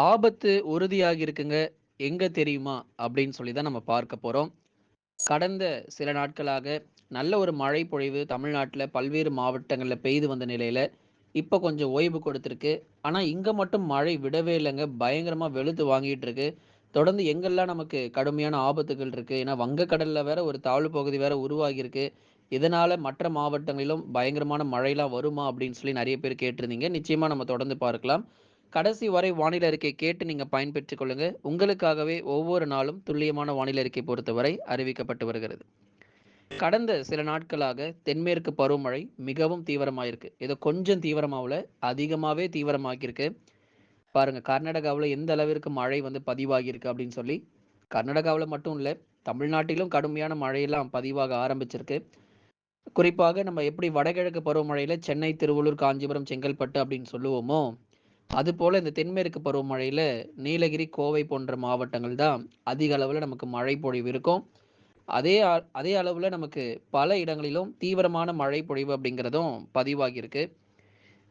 ஆபத்து உறுதியாகி இருக்குங்க. எங்க தெரியுமா? அப்படின்னு சொல்லி தான் நம்ம பார்க்க போறோம். கடந்த சில நாட்களாக நல்ல ஒரு மழை பொழிவு தமிழ்நாட்டில் பல்வேறு மாவட்டங்களில் பெய்து வந்த நிலையில, இப்போ கொஞ்சம் ஓய்வு கொடுத்துருக்கு ஆனால் இங்கே மட்டும் மழை விடவே இல்லைங்க பயங்கரமாக வெளுத்து வாங்கிட்டு இருக்கு. தொடர்ந்து எங்கெல்லாம் நமக்கு கடுமையான ஆபத்துகள் இருக்கு. ஏன்னா, வங்கக்கடலில் வேற ஒரு தாழ்வு பகுதி வேற உருவாகியிருக்கு. இதனால மற்ற மாவட்டங்களிலும் பயங்கரமான மழைலாம் வருமா? அப்படின்னு சொல்லி நிறைய பேர் கேட்டிருந்தீங்க. நிச்சயமா நம்ம தொடர்ந்து பார்க்கலாம். கடைசி வரை வானிலை அறிக்கை கேட்டு நீங்கள் பயன்பெற்றுக் கொள்ளுங்கள் உங்களுக்காகவே ஒவ்வொரு நாளும் துல்லியமான வானிலை அறிக்கை பொறுத்தவரை அறிவிக்கப்பட்டு வருகிறது. கடந்த சில நாட்களாக தென்மேற்கு பருவமழை மிகவும் தீவிரமாயிருக்கு. ஏதோ கொஞ்சம் தீவிரமாகல அதிகமாகவே தீவிரமாகியிருக்கு பாருங்க கர்நாடகாவில் எந்த அளவிற்கு மழை வந்து பதிவாகியிருக்கு அப்படின்னு சொல்லி. கர்நாடகாவில் மட்டும் இல்லை தமிழ்நாட்டிலும் கடுமையான மழையெல்லாம் பதிவாக ஆரம்பிச்சிருக்கு. குறிப்பாக நம்ம எப்படி வடகிழக்கு பருவமழையில் சென்னை, திருவள்ளூர், காஞ்சிபுரம், செங்கல்பட்டு அப்படின்னு சொல்லுவோமோ, அதுபோல் இந்த தென்மேற்கு பருவமழையில் நீலகிரி, கோவை போன்ற மாவட்டங்கள் தான் அதிக அளவில் நமக்கு மழை பொழிவு இருக்கும். அதே அதே அளவில் நமக்கு பல இடங்களிலும் தீவிரமான மழை பொழிவு அப்படிங்கிறதும் பதிவாகியிருக்கு.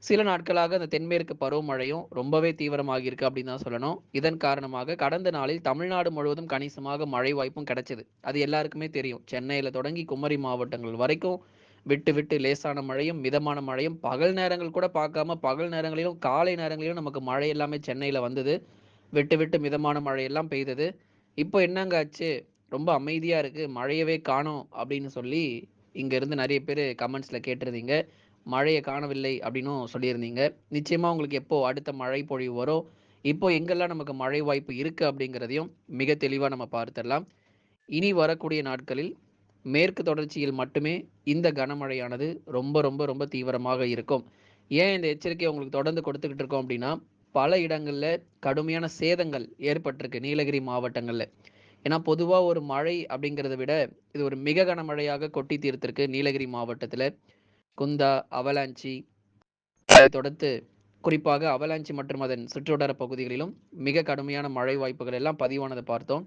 சில நாட்களாக அந்த தென்மேற்கு பருவமழையும் ரொம்பவே தீவிரமாகியிருக்கு அப்படின்னு தான் சொல்லணும். இதன் காரணமாக கடந்த நாளில் தமிழ்நாடு முழுவதும் கணிசமாக மழை வாய்ப்பும் கிடைச்சது. அது எல்லாருக்குமே தெரியும். சென்னையில் தொடங்கி குமரி மாவட்டங்கள் வரைக்கும் விட்டு விட்டு லேசான மழையும், மிதமான மழையும், பகல் நேரங்கள் கூட பார்க்காம பகல் நேரங்களிலும், காலை நேரங்களிலும் நமக்கு மழை எல்லாமே சென்னையில் வந்தது. விட்டு விட்டு மிதமான மழையெல்லாம் பெய்தது. இப்போ என்னங்க ஆச்சு? ரொம்ப அமைதியாக இருக்குது மழையவே காணோம் அப்படின்னு சொல்லி இங்கேருந்து நிறைய பேர் கமெண்ட்ஸில் கேட்டிருந்தீங்க. மழையை காணவில்லை அப்படின்னும் சொல்லியிருந்தீங்க. நிச்சயமாக உங்களுக்கு எப்போ அடுத்த மழை பொழிவு வரும்? இப்போ எங்கெல்லாம் நமக்கு மழை வாய்ப்பு இருக்குது அப்படிங்கிறதையும் மிக தெளிவாக நம்ம பார்த்துடலாம். இனி வரக்கூடிய நாட்களில் மேற்கு தொடர்ச்சியில் மட்டுமே இந்த கனமழையானது ரொம்ப ரொம்ப ரொம்ப தீவிரமாக இருக்கும். ஏன் இந்த எச்சரிக்கையை உங்களுக்கு தொடர்ந்து கொடுத்துக்கிட்டு இருக்கோம் அப்படின்னா, பல இடங்களில் கடுமையான சேதங்கள் ஏற்பட்டிருக்கு நீலகிரி மாவட்டங்களில் ஏன்னா பொதுவாக ஒரு மழை அப்படிங்கிறத விட, இது ஒரு மிக கனமழையாக கொட்டி தீர்த்திருக்கு நீலகிரி மாவட்டத்தில் குந்தா, அவலாஞ்சி அதை தொடர்த்து குறிப்பாக அவலாஞ்சி மற்றும் அதன் சுற்றுவட்டார பகுதிகளிலும் மிக கடுமையான மழை வாய்ப்புகள் எல்லாம் பதிவானதை பார்த்தோம்.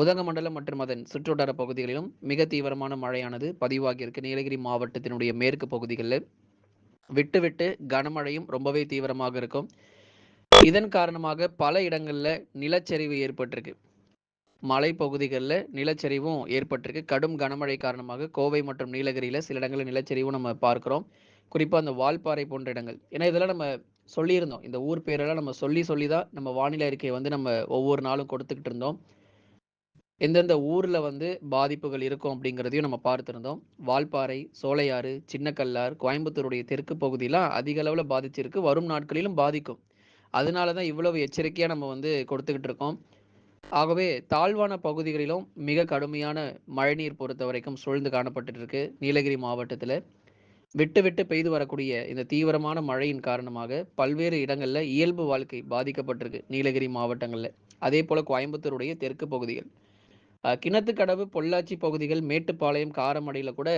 உதகமண்டலம் மற்றும் அதன் சுற்றுவட்டார பகுதிகளிலும் மிக தீவிரமான மழையானது பதிவாகியிருக்கு நீலகிரி மாவட்டத்தினுடைய மேற்கு பகுதிகளில் விட்டு விட்டு கனமழையும் ரொம்பவே தீவிரமாக இருக்கும். இதன் காரணமாக பல இடங்களில் நிலச்சரிவு ஏற்பட்டிருக்கு. மலைப்பகுதிகளில் நிலச்சரிவும் ஏற்பட்டிருக்கு. கடும் கனமழை காரணமாக கோவை மற்றும் நீலகிரியில் சில இடங்களில் நிலச்சரிவும் நம்ம பார்க்குறோம் குறிப்பாக அந்த வால்பாறை போன்ற இடங்கள். ஏன்னா இதெல்லாம் நம்ம சொல்லியிருந்தோம். இந்த ஊர் பேரெல்லாம் நம்ம சொல்லி சொல்லி தான் நம்ம வானிலை அறிக்கையை வந்து நம்ம ஒவ்வொரு நாளும் கொடுத்துக்கிட்டு இருந்தோம். எந்தெந்த ஊரில் வந்து பாதிப்புகள் இருக்கும் அப்படிங்கிறதையும் நம்ம பார்த்துருந்தோம் வால்பாறை, சோலையாறு, சின்னக்கல்லார், கோயம்புத்தூருடைய தெற்கு பகுதியெலாம் அதிக அளவில் பாதிச்சிருக்கு. வரும் நாட்களிலும் பாதிக்கும். அதனால தான் இவ்வளவு எச்சரிக்கையாக நம்ம வந்து கொடுத்துக்கிட்டு இருக்கோம். ஆகவே தாழ்வான பகுதிகளிலும் மிக கடுமையான மழைநீர் பொறுத்த வரைக்கும் சூழ்ந்து காணப்பட்டுட்டு இருக்கு நீலகிரி மாவட்டத்தில் விட்டு விட்டு பெய்து வரக்கூடிய இந்த தீவிரமான மழையின் காரணமாக பல்வேறு இடங்களில் இயல்பு வாழ்க்கை பாதிக்கப்பட்டிருக்கு நீலகிரி மாவட்டங்களில் அதே போல் கோயம்புத்தூருடைய தெற்கு பகுதிகள். கிணத்துக்கடவு, பொள்ளாச்சி பகுதிகள், மேட்டுப்பாளையம், காரமடையில் கூட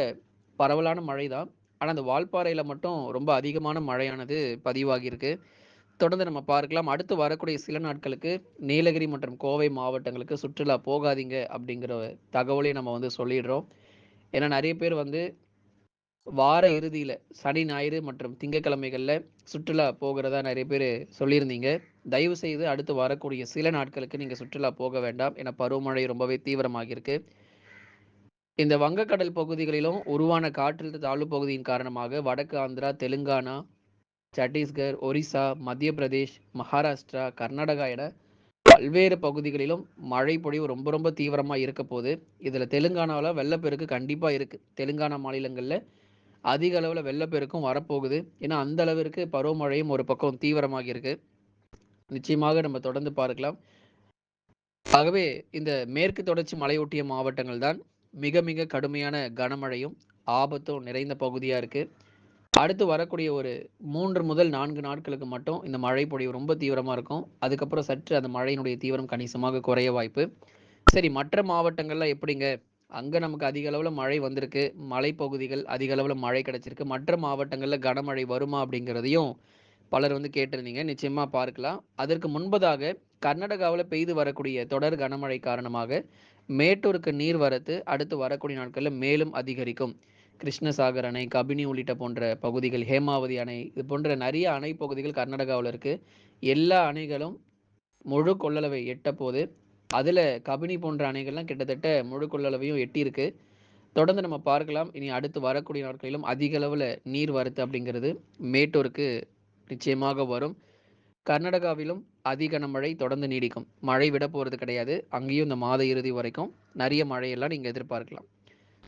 பரவலான மழை தான். ஆனால் அந்த வால்பாறையில் மட்டும் ரொம்ப அதிகமான மழையானது பதிவாகியிருக்கு. தொடர்ந்து நம்ம பார்க்கலாம். அடுத்து வரக்கூடிய சில நாட்களுக்கு நீலகிரி மற்றும் கோவை மாவட்டங்களுக்கு சுற்றுலா போகாதீங்க அப்படிங்கிற தகவலையும் நம்ம வந்து சொல்லிடுறோம். ஏன்னா நிறைய பேர் வந்து வார இறுதியில் சனி, ஞாயிறு மற்றும் திங்கக்கிழமைகளில் சுற்றுலா போகிறதா நிறைய பேர் சொல்லியிருந்தீங்க. தயவு செய்து அடுத்து வரக்கூடிய சில நாட்களுக்கு நீங்கள் சுற்றுலா போக வேண்டாம். ஏன்னா பருவமழை ரொம்பவே தீவிரமாகியிருக்கு. இந்த வங்கக்கடல் பகுதிகளிலும் உருவான காற்றழுத்த தாழ்வு பகுதியின் காரணமாக வடக்கு ஆந்திரா, தெலுங்கானா, சத்தீஸ்கர், ஒரிசா மத்திய பிரதேஷ், மகாராஷ்டிரா, கர்நாடகா என பல்வேறு பகுதிகளிலும் மழை பொழிவு ரொம்ப ரொம்ப தீவிரமாக இருக்க போகுது இதில் தெலுங்கானாவில் வெள்ளப்பெருக்கு கண்டிப்பாக இருக்குது தெலுங்கானா மாநிலங்களில் அதிக அளவில் வெள்ளப்பெருக்கும் வரப்போகுது. ஏன்னா அந்த அளவிற்கு பருவமழையும் ஒரு பக்கம் தீவிரமாகியிருக்கு. நிச்சயமாக நம்ம தொடர்ந்து பார்க்கலாம். ஆகவே இந்த மேற்கு தொடர்ச்சி மலையொட்டிய மாவட்டங்கள் தான் மிக மிக கடுமையான கனமழையும், ஆபத்தும் நிறைந்த பகுதியாக இருக்கு. அடுத்து வரக்கூடிய ஒரு மூன்று முதல் நான்கு நாட்களுக்கு மட்டும் இந்த மழை பொழிவு ரொம்ப தீவிரமாக இருக்கும். அதுக்கப்புறம் சற்று அந்த மழையினுடைய தீவிரம் கணிசமாக குறைய வாய்ப்பு. சரி மற்ற மாவட்டங்கள்லாம் எப்படிங்க? அங்கே நமக்கு அதிக அளவில் மழை வந்திருக்கு. மலைப்பகுதிகள் அதிக அளவில் மழை கிடைச்சிருக்கு. மற்ற மாவட்டங்களில் கனமழை வருமா? அப்படிங்கிறதையும் பலர் வந்து கேட்டிருந்தீங்க. நிச்சயமாக பார்க்கலாம். அதற்கு முன்பதாக கர்நாடகாவில் பெய்து வரக்கூடிய தொடர் கனமழை காரணமாக மேட்டூருக்கு நீர்வரத்து அடுத்து வரக்கூடிய நாட்களில் மேலும் அதிகரிக்கும். கிருஷ்ணசாகர் அணை, கபினி உள்ளிட்ட போன்ற பகுதிகள், ஹேமாவதி அணை இது போன்ற நிறைய அணை பகுதிகள் கர்நாடகாவில் இருக்குது எல்லா அணைகளும் முழு கொள்ளளவை எட்ட போது அதில் கபினி போன்ற அணைகள்லாம் கிட்டத்தட்ட முழு கொள்ளளவையும் எட்டியிருக்கு. தொடர்ந்து நம்ம பார்க்கலாம். இனி அடுத்து வரக்கூடிய நாட்களிலும் அதிக அளவில் நீர் வரத்து அப்படிங்கிறது மேட்டூருக்கு நிச்சயமாக வரும். கர்நாடகாவிலும் அதிக மழை தொடர்ந்து நீடிக்கும். மழை விட போகிறது கிடையாது. அங்கேயும் இந்த மாத இறுதி வரைக்கும் நிறைய மழையெல்லாம் நீங்கள் எதிர்பார்க்கலாம்.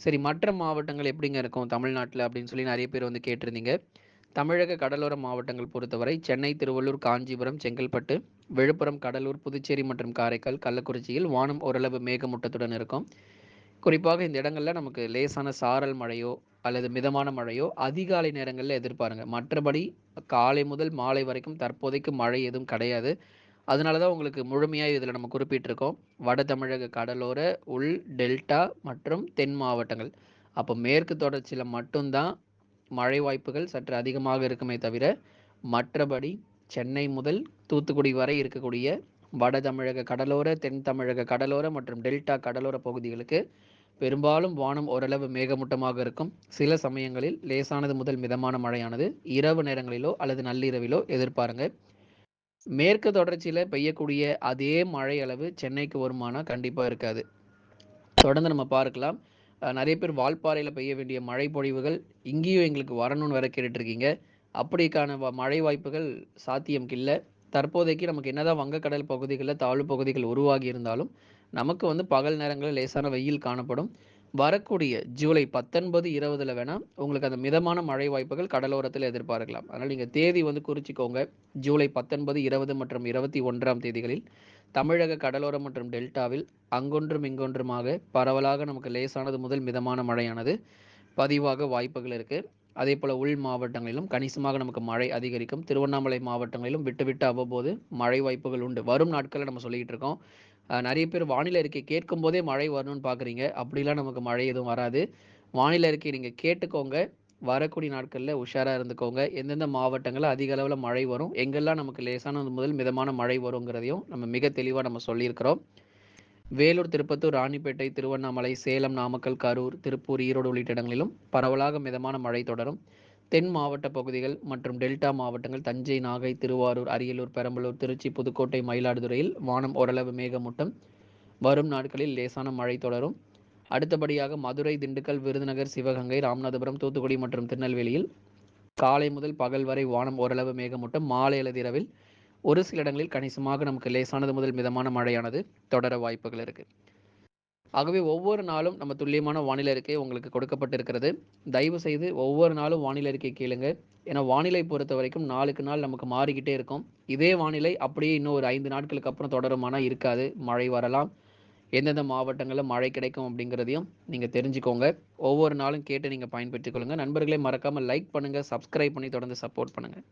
சரி மற்ற மாவட்டங்கள் எப்படிங்க இருக்கும்? தமிழ்நாட்டில் அப்படின்னு சொல்லி நிறைய பேர் வந்து கேட்டிருந்தீங்க. தமிழக கடலோர மாவட்டங்கள் பொறுத்தவரை சென்னை திருவள்ளூர் காஞ்சிபுரம் செங்கல்பட்டு விழுப்புரம் கடலூர் புதுச்சேரி மற்றும் காரைக்கால் கள்ளக்குறிச்சியில் வானம் ஓரளவு மேகமூட்டத்துடன் இருக்கும். குறிப்பாக இந்த இடங்கள்ல நமக்கு லேசான சாரல் மழையோ அல்லது மிதமான மழையோ அதிகாலை நேரங்களில் எதிர்பாருங்க. மற்றபடி காலை முதல் மாலை வரைக்கும் தற்போதைக்கு மழை எதுவும் கிடையாது. அதனால தான் உங்களுக்கு முழுமையாக இதில் நம்ம குறிப்பிட்டிருக்கோம். வட தமிழக கடலோர உள் டெல்டா மற்றும் தென் மாவட்டங்கள். அப்போ மேற்கு தொடர்ச்சியில் மட்டும்தான் மழை வாய்ப்புகள் சற்று அதிகமாக இருக்குமே தவிர மற்றபடி சென்னை முதல் தூத்துக்குடி வரை இருக்கக்கூடிய வட தமிழக கடலோர தென் தமிழக கடலோர மற்றும் டெல்டா கடலோர பகுதிகளுக்கு பெரும்பாலும் வானம் ஓரளவு மேகமூட்டமாக இருக்கும். சில சமயங்களில் லேசானது முதல் மிதமான மழையானது இரவு நேரங்களிலோ அல்லது நள்ளிரவிலோ எதிர்பாருங்க. மேற்கு தொடர்ச்சியில் பெய்யக்கூடிய அதே மழை அளவு சென்னைக்கு வருமானா கண்டிப்பாக இருக்காது. தொடர்ந்து நம்ம பார்க்கலாம். நிறைய பேர் வால்பாறையில் பெய்ய வேண்டிய மழை பொழிவுகள் இங்கேயும் எங்களுக்கு வரணும்னு வர கேட்டுட்ருக்கீங்க. அப்படிக்கான மழை வாய்ப்புகள் சாத்தியம் இல்லை தற்போதைக்கு நமக்கு என்னதான் வங்கக்கடல் பகுதிகளில் தாழ்வு பகுதிகள் உருவாகி இருந்தாலும் நமக்கு வந்து பகல் நேரங்களில் லேசான வெயில் காணப்படும். வரக்கூடிய ஜூலை பத்தொன்பது இருபதுல வேணா உங்களுக்கு அந்த மிதமான மழை வாய்ப்புகள் கடலோரத்தில் எதிர்பார்க்கலாம். அதனால் நீங்கள் தேதி வந்து குறிச்சிக்கோங்க. ஜூலை பத்தொன்பது இருபது மற்றும் இருபத்தி ஒன்றாம் தேதிகளில் தமிழக கடலோரம் மற்றும் டெல்டாவில் அங்கொன்றும் இங்கொன்றுமாக பரவலாக நமக்கு லேசானது முதல் மிதமான மழையானது பதிவாக வாய்ப்புகள் இருக்குது அதே போல் உள் மாவட்டங்களிலும் கணிசமாக நமக்கு மழை அதிகரிக்கும். திருவண்ணாமலை மாவட்டங்களிலும் விட்டு விட்டு அவ்வப்போது மழை வாய்ப்புகள் உண்டு. வரும் நாட்களில் நம்ம சொல்லிக்கிட்டு இருக்கோம். நிறைய பேர் வானிலை இருக்கை கேட்கும் போதே மழை வரணும்னு பார்க்குறீங்க அப்படிலாம் நமக்கு மழை எதுவும் வராது. வானிலை இருக்கை நீங்கள் கேட்டுக்கோங்க. வரக்கூடிய நாட்களில் உஷாராக இருந்துக்கோங்க. எந்தெந்த மாவட்டங்களில் அதிக அளவில் மழை வரும் எங்கெல்லாம் நமக்கு லேசான முதல் மிதமான மழை வருங்கிறதையும் நம்ம மிக தெளிவாக நம்ம சொல்லியிருக்கிறோம். வேலூர் திருப்பத்தூர் ராணிப்பேட்டை திருவண்ணாமலை சேலம் நாமக்கல் கரூர் திருப்பூர் ஈரோடு உள்ளிட்ட இடங்களிலும் பரவலாக மிதமான மழை தொடரும். தென் மாவட்ட பகுதிகள் மற்றும் டெல்டா மாவட்டங்கள் தஞ்சை நாகை திருவாரூர் அரியலூர் பெரம்பலூர் திருச்சி புதுக்கோட்டை மயிலாடுதுறையில் வானம் ஓரளவு மேகமூட்டம். வரும் நாட்களில் லேசான மழை தொடரும். அடுத்தபடியாக மதுரை திண்டுக்கல் விருதுநகர் சிவகங்கை ராமநாதபுரம் தூத்துக்குடி மற்றும் திருநெல்வேலியில் காலை முதல் பகல் வரை வானம் ஓரளவு மேகமூட்டம். மாலை அல்லது இரவில் ஒரு சில இடங்களில் கணிசமாக நமக்கு லேசானது முதல் மிதமான மழையானது தொடர வாய்ப்புகள் இருக்குது ஆகவே ஒவ்வொரு நாளும் நம்ம துல்லியமான வானிலை அறிக்கை உங்களுக்கு கொடுக்கப்பட்டிருக்கிறது. தயவு செய்து ஒவ்வொரு நாளும் வானிலை அறிக்கை கேளுங்க. ஏன்னா வானிலை பொறுத்த வரைக்கும் நாளுக்கு நாள் நமக்கு மாறிக்கிட்டே இருக்கும். இதே வானிலை அப்படியே இன்னும் ஒரு ஐந்து நாட்களுக்கு அப்புறம் தொடருமானா இருக்காது. மழை வரலாம். எந்தெந்த மாவட்டங்களில் மழை கிடைக்கும் அப்படிங்கிறதையும் நீங்கள் தெரிஞ்சுக்கோங்க. ஒவ்வொரு நாளும் கேட்டு நீங்கள் பயன்பெற்றுக் கொள்ளுங்கள் நண்பர்களே மறக்காமல் லைக் பண்ணுங்கள் சப்ஸ்கிரைப் பண்ணி தொடர்ந்து சப்போர்ட் பண்ணுங்கள்